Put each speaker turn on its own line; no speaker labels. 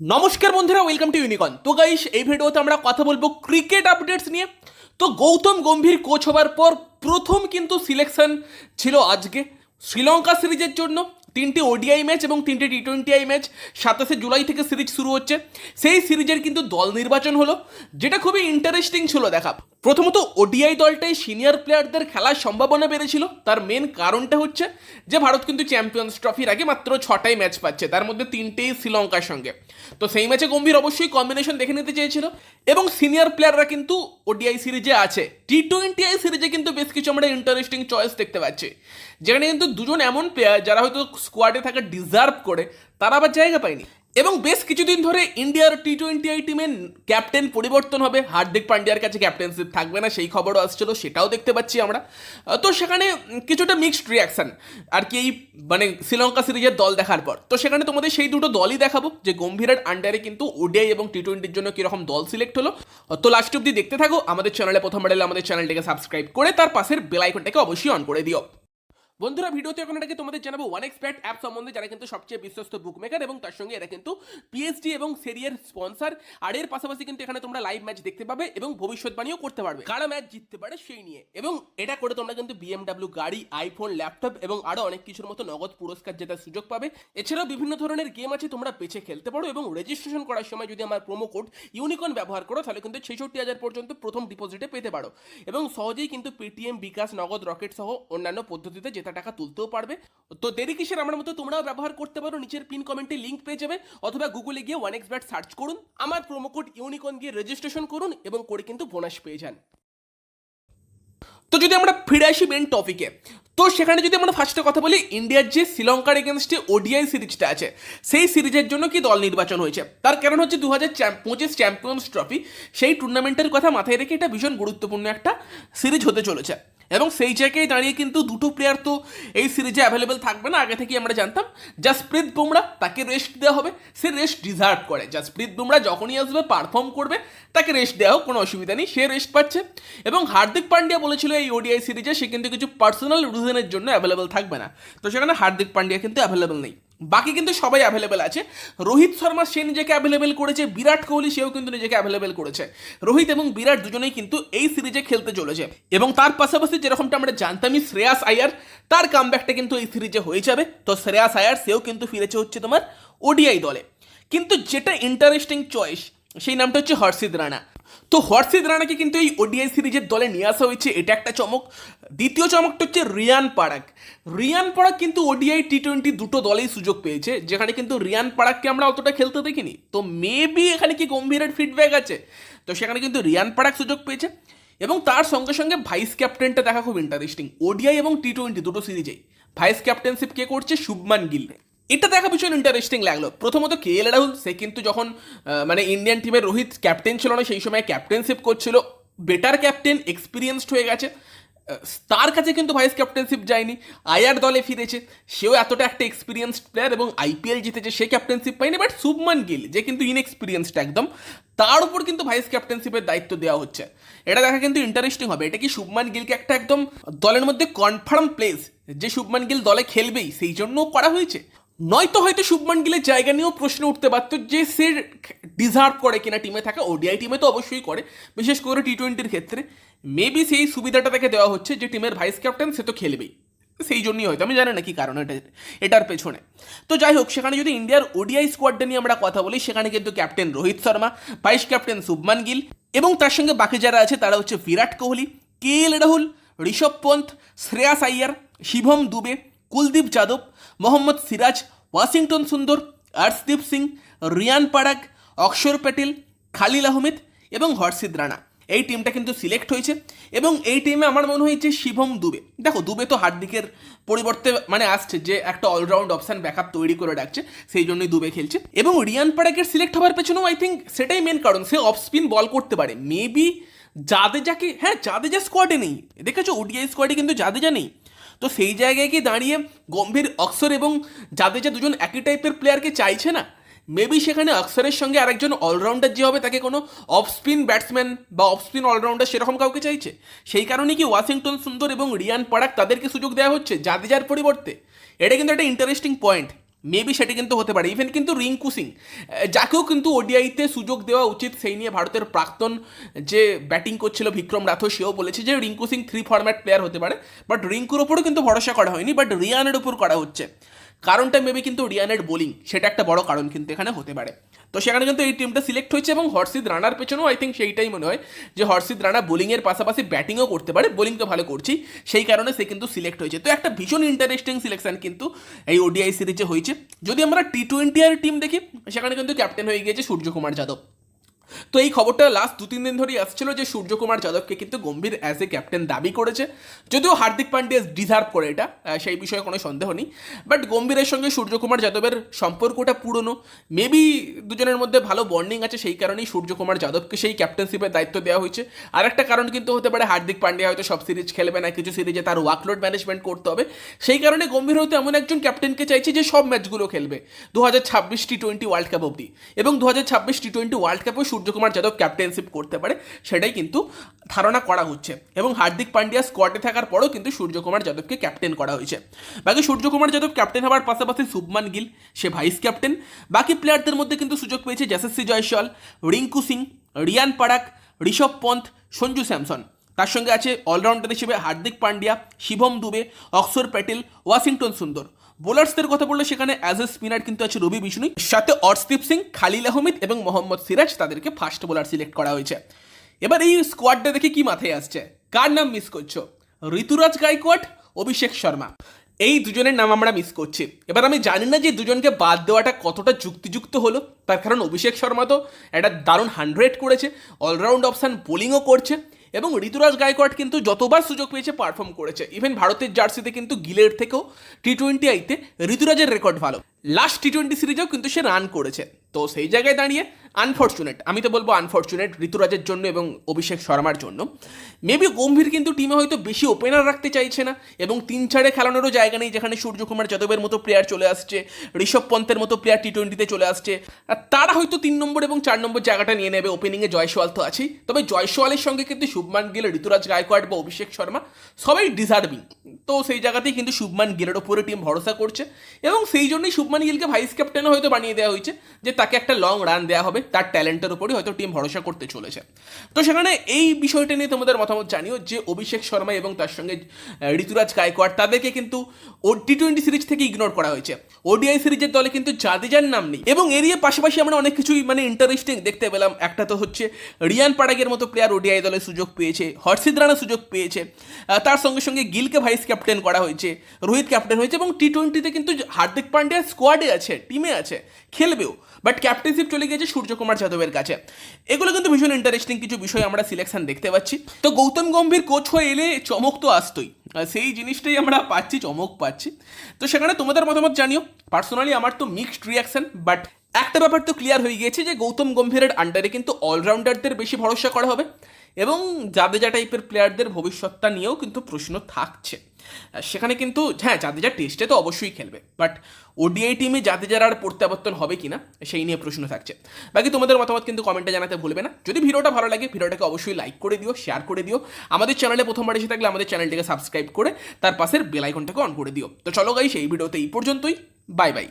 নমস্কার বন্ধুরা welcome to ইউনিকন তো গাইস এই ভিডিওতে আমরা কথা বলব ক্রিকেট আপডেটস নিয়ে। তো গৌতম গম্ভীর কোচ হবার পর প্রথম কিন্তু সিলেকশন ছিল আজকে শ্রীলঙ্কা সিরিজের জন্য। তিনটি ওডিআই ম্যাচ এবং তিনটি টি টোয়েন্টি আই ম্যাচ সাতাশে জুলাই থেকে সিরিজ শুরু হচ্ছে। সেই সিরিজের কিন্তু দল নির্বাচন হলো, যেটা খুবই ইন্টারেস্টিং ছিল দেখা। প্রথমত ওডিআই দলটাই সিনিয়র প্লেয়ারদের খেলার সম্ভাবনা বেড়েছিল। তার মেন কারণটা হচ্ছে যে ভারত কিন্তু চ্যাম্পিয়ন্স ট্রফির আগে মাত্র ছটাই ম্যাচ পাচ্ছে। তার মধ্যে তিনটেই শ্রীলঙ্কার সঙ্গে। তো সেই ম্যাচে গম্ভীর অবশ্যই কম্বিনেশন দেখে নিতে চেয়েছিল। এবং সিনিয়র প্লেয়াররা কিন্তু ওডিআই সিরিজে আছে। টি টোয়েন্টি আই সিরিজে কিন্তু বেশ কিছু আমরা ইন্টারেস্টিং চয়েস দেখতে পাচ্ছি। যেখানে কিন্তু দুজন এমন প্লেয়ার যারা হয়তো স্কোয়াডে থাকা ডিজার্ভ করে, তারা আবার জায়গা পায়নি। এবং বেশ কিছুদিন ধরে ইন্ডিয়ার টি টোয়েন্টি আই টিমের ক্যাপ্টেন পরিবর্তন হবে। হার্দিক পান্ডিয়ার কাছে ক্যাপ্টেন্সিপ থাকবে না, সেই খবরও আসছিল, সেটাও দেখতে পাচ্ছি আমরা। তো সেখানে কিছুটা মিক্সড রিয়াকশন আর কি এই মানে শ্রীলঙ্কা সিরিজের দল দেখার পর। তো সেখানে তোমাদের সেই দুটো দলই দেখাবো, যে গম্ভীরের আন্ডারে কিন্তু ওডিআই এবং টি টোয়েন্টির জন্য কীরকম দল সিলেক্ট হলো। তো লাস্ট অব্দি দেখতে থাকো, আমাদের চ্যানেলে প্রথমবার এলে আমাদের চ্যানেলটাকে সাবস্ক্রাইব করে তার পাশের বেল আইকনটাকে অবশ্যই অন করে দিও। বন্ধুরা, ভিডিওতে এখন এটাকে তোমাদের জানাব ওয়ান এক্সপ্যাট অ্যাপ সম্বন্ধে, যারা কিন্তু সবচেয়ে বিশ্বস্ত বুক বুকমেকার এবং তার সঙ্গে এরা কিন্তু পিএসডি এবং সেরিয়ার স্পন্সর আর এর পাশাপাশি কিন্তু এখানে তোমরা লাইভ ম্যাচ দেখতে পাবে এবং ভবিষ্যৎবাণীও করতে পারবে। কারা ম্যাচ জিততে পারে সেই নিয়ে। এবং এটা করে তোমরা কিন্তু বিএমডাব্লিউ গাড়ি আইফোন ল্যাপটপ এবং আরও অনেক কিছুর মতো নগদ পুরস্কার জেতার সুযোগ পাবে। এছাড়াও বিভিন্ন ধরনের গেম আছে তোমরা বেছে খেলতে পারো এবং রেজিস্ট্রেশন করার সময় যদি আমার প্রোমো কোড ইউনিকন ব্যবহার করো, তাহলে কিন্তু ছেষট্টি হাজার পর্যন্ত প্রথম ডিপোজিটে পেতে পারো। এবং সহজেই কিন্তু পেটিএম বিকাশ নগদ রকেট সহ অন্যান্য পদ্ধতিতে জেতা টাকা তুলতেও পারবে। তো দেরি কিসের? আমার মতো তোমরাও ব্যবহার করতে পারো। নিচের পিন কমেন্টে লিঙ্ক পেয়ে যাবে। অথবা গুগলে গিয়ে ওয়ান এক্স ব্যাট সার্চ করুন। আমার কোড ইউনিকন দিয়ে রেজিস্ট্রেশন করুন এবং করে কিন্তু বোনাস পেয়ে যান। তো যদি আমরা ফিরে আসি মেন টপিকে তো সেখানে যদি আমরা ফার্স্টে কথা বলি ইন্ডিয়ার যে শ্রীলঙ্কার এগেনস্টে ওডিআই সিরিজটা আছে, সেই সিরিজের জন্য কি দল নির্বাচন হয়েছে? তার কারণ হচ্ছে দু হাজার পঁচিশ চ্যাম্পিয়ন্স ট্রফি সেই টুর্নামেন্টের কথা মাথায় রেখে এটা ভীষণ গুরুত্বপূর্ণ একটা সিরিজ হতে চলেছে। এবং সেই জায়গায় দাঁড়িয়ে কিন্তু দুটো প্লেয়ার তো এই সিরিজে অ্যাভেলেবেল থাকবে না, আগে থেকেই আমরা জানতাম। জাসপ্রীত বুমরা তাকে রেস্ট দেওয়া হবে। সে রেস্ট ডিজার্ভ করে। জাসপ্রীত বুমরা যখনই আসবে পারফর্ম করবে, তাকে রেস্ট দেওয়া হোক কোনো অসুবিধা নেই, সে রেস্ট পাচ্ছে। এবং হার্দিক পান্ডিয়া বলেছিল এই ওডিআই সিরিজে সে কিন্তু কিছু পার্সোনাল রিজনের জন্য অ্যাভেলেবেল থাকবে না। তো সেখানে হার্দিক পান্ডিয়া কিন্তু অ্যাভেলেবেল নেই। বাকি কিন্তু সবাই অ্যাভেলেবেল আছে। রোহিত শর্মা, সে নিজেকে অ্যাভেলেবেল করেছে। বিরাট কোহলি, সেও কিন্তু নিজেকে অ্যাভেলেবেল করেছে। রোহিত এবং বিরাট দুজনেই কিন্তু এই সিরিজে খেলতে চলেছে। এবং তার পাশাপাশি যেরকমটা আমরা জানতামই, শ্রেয়াস আয়ার, তার কামব্যাকটা কিন্তু এই সিরিজে হয়ে যাবে। তো শ্রেয়াস আয়ার, সেও কিন্তু ফিরেছে হচ্ছে তোমার ওডিআই দলে। কিন্তু যেটা ইন্টারেস্টিং চয়েস সেই নামটা হচ্ছে হর্ষিত রানা। তো হর্ষিত রানাকে কিন্তু এই ওডিআই সিরিজের দলে নিয়ে আসা হয়েছে? এটা একটা চমক। দ্বিতীয় চমকটা হচ্ছে রিয়ান পারাক। রিয়ান পারাক কিন্তু ওডিআই টি টোয়েন্টি দুটো দলেই সুযোগ পেয়েছে, যেখানে কিন্তু রিয়ান পারাককে আমরা অতটা খেলতে দেখিনি। তো মেবি এখানে কি গম্ভীরের ফিডব্যাক আছে? তো সেখানে কিন্তু রিয়ান পারাক সুযোগ পেয়েছে, এবং তার সঙ্গে সঙ্গে ভাইস ক্যাপ্টেনটা দেখা খুব ইন্টারেস্টিং ওডিআই এবং টি টোয়েন্টি দুটো সিরিজেই। ভাইস ক্যাপ্টেনশিপ কে করছে শুভমান গিল। এটা দেখা ভীষণ ইন্টারেস্টিং লাগল। প্রথমত কে এল রাহুল সে কিন্তু যখন মানে ইন্ডিয়ান টিমের রোহিত ক্যাপ্টেন ছিল না, সেই সময় ক্যাপ্টেনশিপ করছিল। বেটার ক্যাপ্টেন এক্সপিরিয়েন্সড হয়ে গেছে। তার কাছে কিন্তু ভাইস ক্যাপ্টেনশিপ যায়নি। আয়ার দলে ফিরেছে। সেও এতটা একটা এক্সপিরিয়েন্সড প্লেয়ার এবং আইপিএল জিতেছে, সে ক্যাপ্টেনশিপ পায়নি বাট শুভমান গিল যে কিন্তু ইনএক্সপিরিয়েন্সড একদম, তার উপর কিন্তু ভাইস ক্যাপ্টেনশিপের দায়িত্ব দেওয়া হচ্ছে। এটা দেখা কিন্তু ইন্টারেস্টিং হবে। এটা কি শুভমান গিলকে একটা একদম দলের মধ্যে কনফার্ম প্লেস যে শুভমান গিল দলে খেলবেই, সেই জন্যও করা হয়েছে। নয়তো হয়তো শুভমান গিলের জায়গা নিয়েও প্রশ্ন উঠতে পারতো যে সে ডিজার্ভ করে কিনা টিমে থাকা, ওডিআই টিমে তো অবশ্যই করে, বিশেষ করে টি টোয়েন্টির ক্ষেত্রে। মেবি সেই সুবিধাটা তাকে দেওয়া হচ্ছে যে টিমের ভাইস ক্যাপ্টেন সে তো খেলবেই। সেই জন্যই হয়তো, আমি জানি না কি কারণ এটা, এটার পেছনে। তো যাই হোক, সেখানে যদি ইন্ডিয়ার ওডিআই স্কোয়াডটা নিয়ে আমরা কথা বলি, সেখানে কিন্তু captain Rohit Sharma vice captain Shubman Gill এবং তার সঙ্গে বাকি যারা আছে, তারা হচ্ছে Virat Kohli, K L Rahul, Rishabh Pant, Shreyas Iyer, Shivam Dube Kuldeep Yadav, Mohammed Siraj, Washington Sundar, Arshdeep Singh, Riyan Parag, অক্ষর প্যাটেল, খালিল আহমেদ এবং হর্ষিদ রানা। এই টিমটা কিন্তু সিলেক্ট হয়েছে এবং এই টিমে আমার মনে হয়েছে শিবম দুবে। দেখো, দুবে তো হার্দিকের পরিবর্তে মানে আসছে যে একটা অলরাউন্ড অপশান ব্যাকআপ তৈরি করে রাখছে, সেই জন্যই দুবে খেলছে। এবং রিয়ান পারাকের সিলেক্ট হওয়ার পেছনেও আই থিঙ্ক সেটাই মেন কারণ, সে অফ স্পিন বল করতে পারে। মেবি জাদেজাকে হ্যাঁ জাদেজা স্কোয়াডে নেই। দেখেছ, ওডিআই স্কোয়াডে কিন্তু জাদেজা নেই। তো সেই জায়গায় কি দাঁড়িয়ে গম্ভীর অক্সর এবং জাদেজা দুজন একই টাইপের প্লেয়ারকে চাইছে না মেবি সেখানে অক্সরের সঙ্গে আরেকজন অলরাউন্ডার যে হবে তাকে কোনো অফ স্পিন ব্যাটসম্যান বা অফ স্পিন অলরাউন্ডার সেরকম কাউকে চাইছে? সেই কারণে কি ওয়াশিংটন সুন্দর এবং রিয়ান পারাক তাদেরকে সুযোগ দেওয়া হচ্ছে জাদেজার পরিবর্তে? এটা কিন্তু একটা ইন্টারেস্টিং পয়েন্ট মেবি সেটি কিন্তু হতে পারে। ইভেন কিন্তু রিঙ্কু সিং, যাকেও কিন্তু ওডিআইতে সুযোগ দেওয়া উচিত, সেই নিয়ে ভারতের প্রাক্তন যে ব্যাটিং করছিল বিক্রম রাথো, সেও বলেছে যে Rinku Singh three format player হতে পারে বাট রিঙ্কুর ওপরও কিন্তু ভরসা করা হয়নি বাট রিয়ানের উপর করা হচ্ছে। কারণটা মেবি কিন্তু রিয়ানের বোলিং সেটা একটা বড় কারণ কিন্তু এখানে হতে পারে। তো সেখানে কিন্তু এই টিমটা সিলেক্ট হয়েছে এবং হর্ষিদ রানার পেছনেও আই থিঙ্ক সেইটাই মনে হয় যে হর্ষিদ রানা বোলিংয়ের পাশাপাশি ব্যাটিংও করতে পারে বোলিং তো ভালো করছি, সেই কারণে সে কিন্তু সিলেক্ট হয়েছে। তো একটা ভীষণ ইন্টারেস্টিং সিলেকশন কিন্তু এই ওডিআই সিরিজে হয়েছে। যদি আমরা টি টোয়েন্টি আর টিম দেখি, সেখানে কিন্তু ক্যাপ্টেন হয়ে গিয়েছে সূর্যকুমার যাদব। তো এই খবরটা লাস্ট দু তিন দিন ধরেই আসছিল যে সূর্যকুমার যাদবকে কিন্তু গম্ভীর অ্যাজ এ ক্যাপ্টেন দাবি করেছে। যদিও হার্দিক পান্ডিয়া ডিজার্ভ করে এটা সেই বিষয়ে কোনো সন্দেহ নেই। বাট গম্ভীরের সঙ্গে সূর্যকুমার যাদবের সম্পর্কটা পুরনো। মেবি দুজনের মধ্যে ভালো বন্ডিং আছে, সেই কারণেই সূর্যকুমার যাদবকে সেই ক্যাপ্টেনশিপের দায়িত্ব দেওয়া হয়েছে। আর একটা কারণ কিন্তু হতে পারে, হার্দিক পান্ডিয়া হয়তো সব সিরিজ খেলবে না, কিছু সিরিজে তার ওয়ার্কলোড ম্যানেজমেন্ট করতে হবে। সেই কারণে গম্ভীর হয়তো এমন একজন ক্যাপ্টেনকে চাইছে যে সব ম্যাচগুলো খেলবে। দু হাজার ছাব্বিশ টি টোয়েন্টি ওয়ার্ল্ড কাপ অবধি। এবং দু হাজার ছাব্বিশ টি টোয়েন্টি ওয়ার্ল্ড কাপেও সূর্যকুমার যাদব ক্যাপ্টেনশিপ করতে পারে, সেটাই কিন্তু ধারণা করা হচ্ছে। এবং হার্দিক পান্ডিয়া স্কোয়াডে থাকার পরও কিন্তু সূর্যকুমার যাদবকে ক্যাপ্টেন করা হয়েছে। বাকি সূর্যকুমার যাদব ক্যাপ্টেন হওয়ার পাশাপাশি শুভমান গিল, সে ভাইস ক্যাপ্টেন বাকি প্লেয়ারদের মধ্যে কিন্তু সুযোগ পেয়েছে যশস্বী জয়সওয়াল, রিঙ্কু সিং, রিয়ান পারাক, ঋষভ পন্থ, সঞ্জু স্যামসন। তার সঙ্গে আছে অলরাউন্ডার হিসেবে হার্দিক পান্ডিয়া শিবম দুবে অক্ষর প্যাটেল, ওয়াশিংটন সুন্দর। বোলার্সদের কথা বললে সেখানে অ্যাজ এ স্পিনার কিন্তু আছে রবি বিষ্ণু সাথে অর্শদীপ সিং, খালিল আহমেদ এবং মোহাম্মদ সিরাজ তাদেরকে ফার্স্ট বোলার সিলেক্ট করা হয়েছে। এবার এই স্কোয়াডটা দেখে কি মাথায় আসছে? কার নাম মিস করছ? ঋতুরাজ গাইকোয়াড, অভিষেক শর্মা। এই দুজনের নাম আমরা মিস করছি। এবার আমি জানি না যে দুজনকে বাদ দেওয়াটা কতটা যুক্তিযুক্ত হলো। তার কারণ অভিষেক শর্মা তো একটা দারুণ হান্ড্রেড করেছে অলরাউন্ড অপশান বোলিংও করছে। এবং ঋতুরাজ গায়কোয়াড কিন্তু যতবার সুযোগ পেয়েছে পারফর্ম করেছে। ইভেন ভারতের জার্সিতে কিন্তু গিলের থেকেও টি টোয়েন্টি আইতে ঋতুরাজের রেকর্ড ভালো। লাস্ট টি টোয়েন্টি সিরিজেও কিন্তু সে রান করেছে। তো সেই জায়গায় দাঁড়িয়ে আনফর্চুনেট আমি তো বলব আনফর্চুনেট ঋতুরাজের জন্য এবং অভিষেক শর্মার জন্য। মেবি গম্ভীর কিন্তু টিমে হয়তো বেশি ওপেনার রাখতে চাইছে না এবং তিন চারে খেলানোরও জায়গা নেই যেখানে সূর্যকুমার যাদবের মতো প্লেয়ার চলে আসছে, ঋষভ পন্থের মতো প্লেয়ার টি টোয়েন্টিতে চলে আসছে। আর তারা হয়তো তিন নম্বর এবং চার নম্বর জায়গাটা নিয়ে নেবে ওপেনিংয়ে জয়সওয়াল তো আছেই। তবে জয়সওয়ালের সঙ্গে কিন্তু শুভমান গিল, ঋতুরাজ গায়কোয়াড বা অভিষেক শর্মা সবাই ডিজার্ভিং তো সেই জায়গাতেই কিন্তু শুভমান গিলের ওপরে টিম ভরসা করছে এবং সেই জন্যই শুভমান গিলকে ভাইস ক্যাপ্টেনও হয়তো বানিয়ে দেওয়া হয়েছে যে তাকে একটা লং রান দেওয়া হবে। তার ট্যালেন্টের উপরই হয়তো টিম ভরসা করতে চলেছে। তো সেখানে এই বিষয়টা নিয়ে তোমাদের মতামত জানিও যে অভিষেক শর্মা এবং তার সঙ্গে ঋতুরাজ গায়কোয়াড়, তাদেরকে কিন্তু ও টি টোয়েন্টি সিরিজ থেকে ইগনোর করা হয়েছে। ওডিআই সিরিজের দলে কিন্তু জাদেজার নাম নেই এবং এরিয়ে পাশাপাশি আমরা অনেক কিছুই মানে ইন্টারেস্টিং দেখতে পেলাম। একটা তো হচ্ছে রিয়ান পাড়াগের মতো প্লেয়ার ওডিআই দলে সুযোগ পেয়েছে হর্ষিদ রানা সুযোগ পেয়েছে তার সঙ্গে সঙ্গে গিলকে ভাইস ক্যাপ্টেন করা হয়েছে, রোহিত ক্যাপ্টেন হয়েছে এবং টি টোয়েন্টিতে কিন্তু হার্দিক পান্ডিয়া স্কোয়াডে আছে টিমে আছে, খেলবেও। বাট ক্যাপ্টেনশিপ চলে গিয়েছে সূর্যকুমার যাদবের কাছে। এগুলো কিন্তু ভীষণ ইন্টারেস্টিং কিছু বিষয় আমরা সিলেকশন দেখতে পাচ্ছি। তো গৌতম গম্ভীর কোচ হয়ে এলে চমক তো আসতোই। সেই জিনিসটাই আমরা পাচ্ছি, চমক পাচ্ছি। তো সেখানে তোমাদের মতামত জানিও। পার্সোনালি আমার তো মিক্সড রিয়াকশন বাট একটা ব্যাপার তো ক্লিয়ার হয়ে গিয়েছে যে গৌতম গম্ভীরের আন্ডারে কিন্তু অলরাউন্ডারদের বেশি ভরসা করা হবে এবং জাদেজা টাইপের প্লেয়ারদের ভবিষ্যৎটা নিয়েও কিন্তু প্রশ্ন থাকছে। সেখানে কিন্তু হ্যাঁ জাদেজা টেস্টে তো অবশ্যই খেলবে বাট ওডিআই টিমে জাদেজার আর প্রত্যাবর্তন হবে কিনা, সেই নিয়ে প্রশ্ন থাকছে। বাকি তোমাদের মতামত কিন্তু কমেন্টে জানাতে ভুলবে না। যদি ভিডিওটা ভালো লাগে, ভিডিওটাকে অবশ্যই লাইক করে দিও শেয়ার করে দিও। আমাদের চ্যানেলে প্রথমবার এসে থাকলে আমাদের চ্যানেলটিকে সাবস্ক্রাইব করে তার পাশের বেল আইকনটাকে অন করে দিও। তো চলো গাই সেই ভিডিওতে এই পর্যন্তই। Bye bye